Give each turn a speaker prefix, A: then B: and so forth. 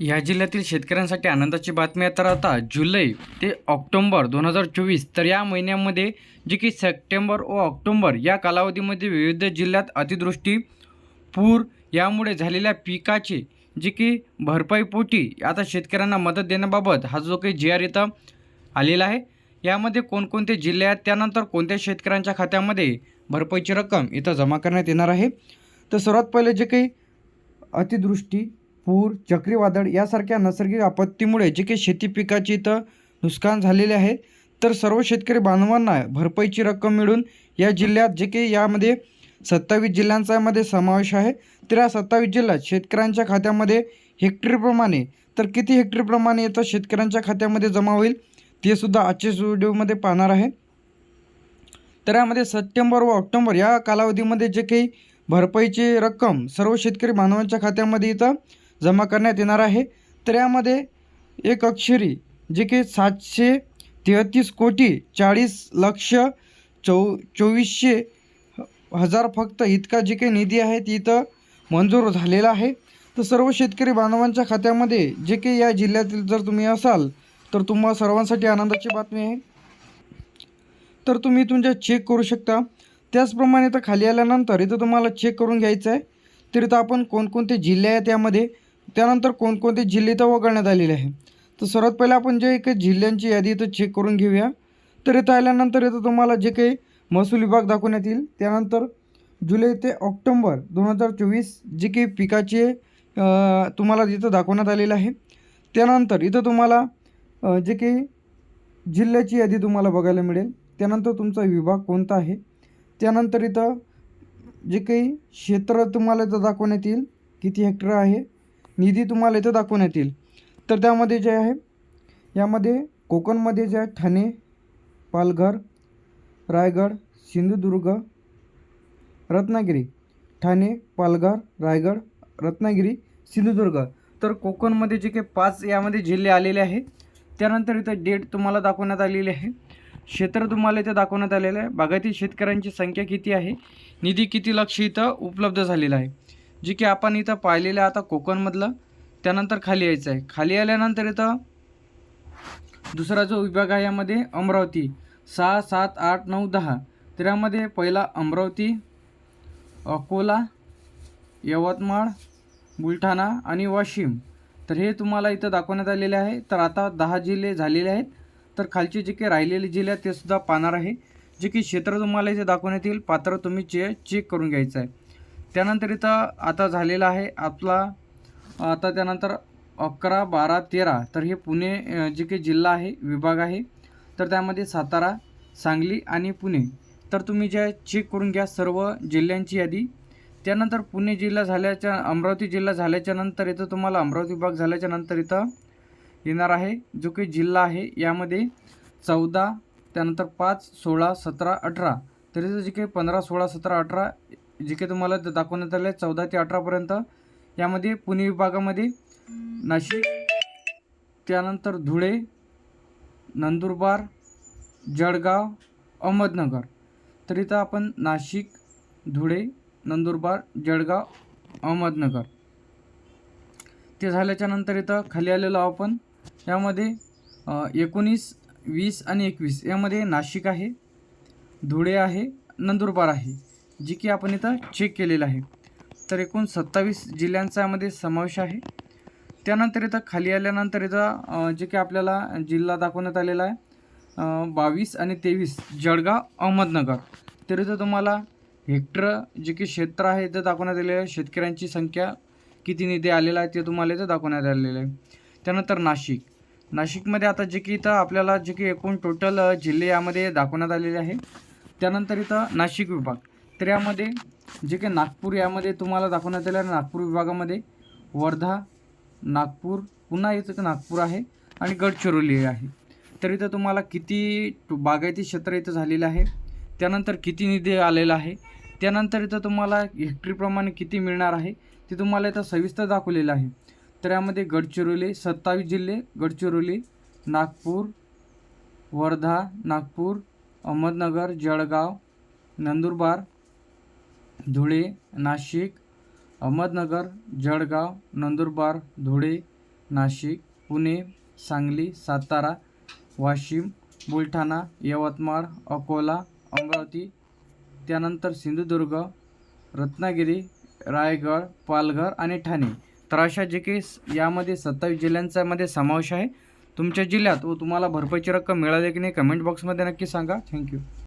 A: या जिल्ह्यातील शेतकऱ्यांसाठी आनंदाची बातमी आहे. तर आता जुलै ते ऑक्टोंबर दोन हजार चोवीस तर या महिन्यामध्ये जे की सप्टेंबर व ऑक्टोंबर या कालावधीमध्ये विविध जिल्ह्यात अतिवृष्टी पूर यामुळे झालेल्या पिकाचे जे की भरपाईपोटी आता शेतकऱ्यांना मदत देण्याबाबत हा जो काही जी आर इथं आलेला आहे यामध्ये कोणकोणते जिल्हे आहेत त्यानंतर कोणत्या शेतकऱ्यांच्या खात्यामध्ये भरपाईची रक्कम इथं जमा करण्यात येणार आहे. तर सर्वात पहिले जे काही अतिवृष्टी पूर चक्रीवादळ यासारख्या नैसर्गिक आपत्तीमुळे जे काही शेती पिकाची इथं नुकसान झालेले आहे तर सर्व शेतकरी बांधवांना भरपाईची रक्कम मिळून या जिल्ह्यात जे काही यामध्ये सत्तावीस जिल्ह्यांचा यामध्ये समावेश आहे. तर या सत्तावीस जिल्ह्यात शेतकऱ्यांच्या खात्यामध्ये हेक्टरप्रमाणे तर किती हेक्टरप्रमाणे येतं शेतकऱ्यांच्या खात्यामध्ये जमा होईल ते सुद्धा आजच्या व्हिडिओमध्ये पाहणार आहे. तर यामध्ये सप्टेंबर व ऑक्टोंबर या कालावधीमध्ये जे काही भरपाईची रक्कम सर्व शेतकरी बांधवांच्या खात्यामध्ये इथं जमा करण्यात येणार आहे. तर यामध्ये एक अक्षरी जे की सातशे तेहतीस कोटी चाळीस लक्ष चौ चोवीसशे हजार फक्त इतका जे काही निधी आहे ती इथं मंजूर झालेला आहे. तर सर्व शेतकरी बांधवांच्या खात्यामध्ये जे काही या जिल्ह्यातील जर तुम्ही असाल तर तुम्हा सर्वांसाठी आनंदाची बातमी आहे. तर तुम्ही तुमच्या चेक करू शकता. त्याचप्रमाणे इथं खाली आल्यानंतर इथं तुम्हाला चेक करून घ्यायचं आहे. तर इथं आपण कोणकोणते जिल्हे आहेत त्यामध्ये त्यानंतर कोणकोणते जिल्हे तर वगळण्यात आलेले आहे तर सर्वात पहिले आपण जे काही जिल्ह्यांची यादी इथं चेक करून घेऊया. तर इथं आल्यानंतर इथं तुम्हाला जे काही महसूल विभाग दाखवण्यात येईल. त्यानंतर जुलै ते ऑक्टोंबर दोन हजार चोवीस जे काही पिकाचे तुम्हाला इथं दाखवण्यात आलेलं आहे. त्यानंतर इथं तुम्हाला जे काही जिल्ह्याची यादी तुम्हाला बघायला मिळेल. त्यानंतर तुमचा विभाग कोणता आहे? त्यानंतर इथं जे काही क्षेत्र तुम्हाला इथं दाखवण्यात येईल किती हेक्टर आहे? निधी तुम्हाला इथं दाखवण्यात येईल. तर त्यामध्ये जे आहे यामध्ये कोकणमध्ये जे आहे ठाणे पालघर रायगड सिंधुदुर्ग रत्नागिरी ठाणे पालघर रायगड रत्नागिरी सिंधुदुर्ग. तर कोकणमध्ये जे काही पाच यामध्ये जिल्हे आलेले आहे त्यानंतर इथं डेट तुम्हाला दाखवण्यात आलेली आहे. क्षेत्र तुम्हाला इथं दाखवण्यात आलेलं आहे. बागायती शेतकऱ्यांची संख्या किती आहे? निधी किती लक्ष इथं उपलब्ध झालेला आहे? जे की आपण इथं पाहिलेलं आहे आता कोकणमधलं त्यानंतर खाली यायचं आहे. खाली आल्यानंतर इथं दुसरा जो विभाग आहे यामध्ये अमरावती. सहा सात आठ नऊ दहा. तर यामध्ये पहिला अमरावती अकोला यवतमाळ बुलढाणा आणि वाशिम. तर हे तुम्हाला इथं दाखवण्यात आलेले आहे. तर आता दहा जिल्हे झालेले आहेत. तर खालचे जे काही राहिलेले जिल्हे आहेत ते सुद्धा पाहणार आहे. जे की क्षेत्र तुम्हाला इथे दाखवण्यात येईल. पात्र तुम्ही चे चेक करून घ्यायचं आहे. त्यानंतर इथं आता झालेला आहे आपला आता त्यानंतर अकरा बारा तेरा तर हे पुणे जे काही जिल्हा आहे विभाग आहे तर त्यामध्ये सातारा सांगली आणि पुणे. तर तुम्ही जे चेक करून घ्या सर्व जिल्ह्यांची यादी. त्यानंतर पुणे जिल्हा झाल्याच्या अमरावती जिल्हा झाल्याच्यानंतर इथं तुम्हाला अमरावती विभाग झाल्याच्यानंतर इथं येणार आहे. जो काही जिल्हा आहे यामध्ये चौदा त्यानंतर पाच सोळा सतरा अठरा तर इथं जे काही पंधरा सोळा सतरा अठरा जे काही तुम्हाला दाखवण्यात आलं आहे चौदा ते अठरापर्यंत यामध्ये पुणे विभागामध्ये नाशिक त्यानंतर धुळे नंदुरबार जळगाव अहमदनगर. तर इथं आपण नाशिक धुळे नंदुरबार जळगाव अहमदनगर. ते झाल्याच्यानंतर इथं खाली आलेलो आपण. यामध्ये एकोणीस वीस आणि एकवीस. यामध्ये नाशिक आहे धुळे आहे नंदुरबार आहे. जी की आपण इथं चेक केलेलं आहे. तर एकूण सत्तावीस जिल्ह्यांचा यामध्ये समावेश आहे. त्यानंतर इथं खाली आल्यानंतर इथं जे की आपल्याला जिल्हा दाखवण्यात आलेला आहे बावीस आणि तेवीस जळगाव अहमदनगर. तर इथं तुम्हाला हेक्टर जे की क्षेत्र आहे इथं दाखवण्यात आलेलं आहे. शेतकऱ्यांची संख्या किती निधी आलेला आहे ते तुम्हाला इथं दाखवण्यात आलेलं आहे. त्यानंतर नाशिक. नाशिकमध्ये आता जे की इथं आपल्याला जे की एकूण टोटल जिल्हे यामध्ये दाखवण्यात आलेले आहे. त्यानंतर इथं नाशिक विभाग. तर यामध्ये जे काही नागपूर यामध्ये तुम्हाला दाखवण्यात आलेलं नागपूर विभागामध्ये वर्धा नागपूर पुन्हा इथं नागपूर आहे आणि गडचिरोली आहे. तर इथं तुम्हाला किती बागायती क्षेत्र इथं झालेलं आहे त्यानंतर किती निधी आलेला आहे त्यानंतर इथं तुम्हाला हेक्टरीप्रमाणे किती मिळणार आहे ते तुम्हाला इथं सविस्तर दाखवलेलं आहे. तर यामध्ये गडचिरोली सत्तावीस जिल्हे गडचिरोली नागपूर वर्धा नागपूर अहमदनगर जळगाव नंदुरबार धुळे नाशिक अहमदनगर जळगाव नंदुरबार धुळे नाशिक पुणे सांगली सातारा वाशिम बुलढाणा यवतमाळ अकोला अमरावती त्यानंतर सिंधुदुर्ग रत्नागिरी रायगड पालघर आणि ठाणे. तर अशा जे काही यामध्ये सत्तावीस जिल्ह्यांच्यामध्ये समावेश आहे. तुमच्या जिल्ह्यात व तुम्हाला भरपाईची रक्कम मिळाली की नाही कमेंट बॉक्समध्ये नक्की सांगा. थँक्यू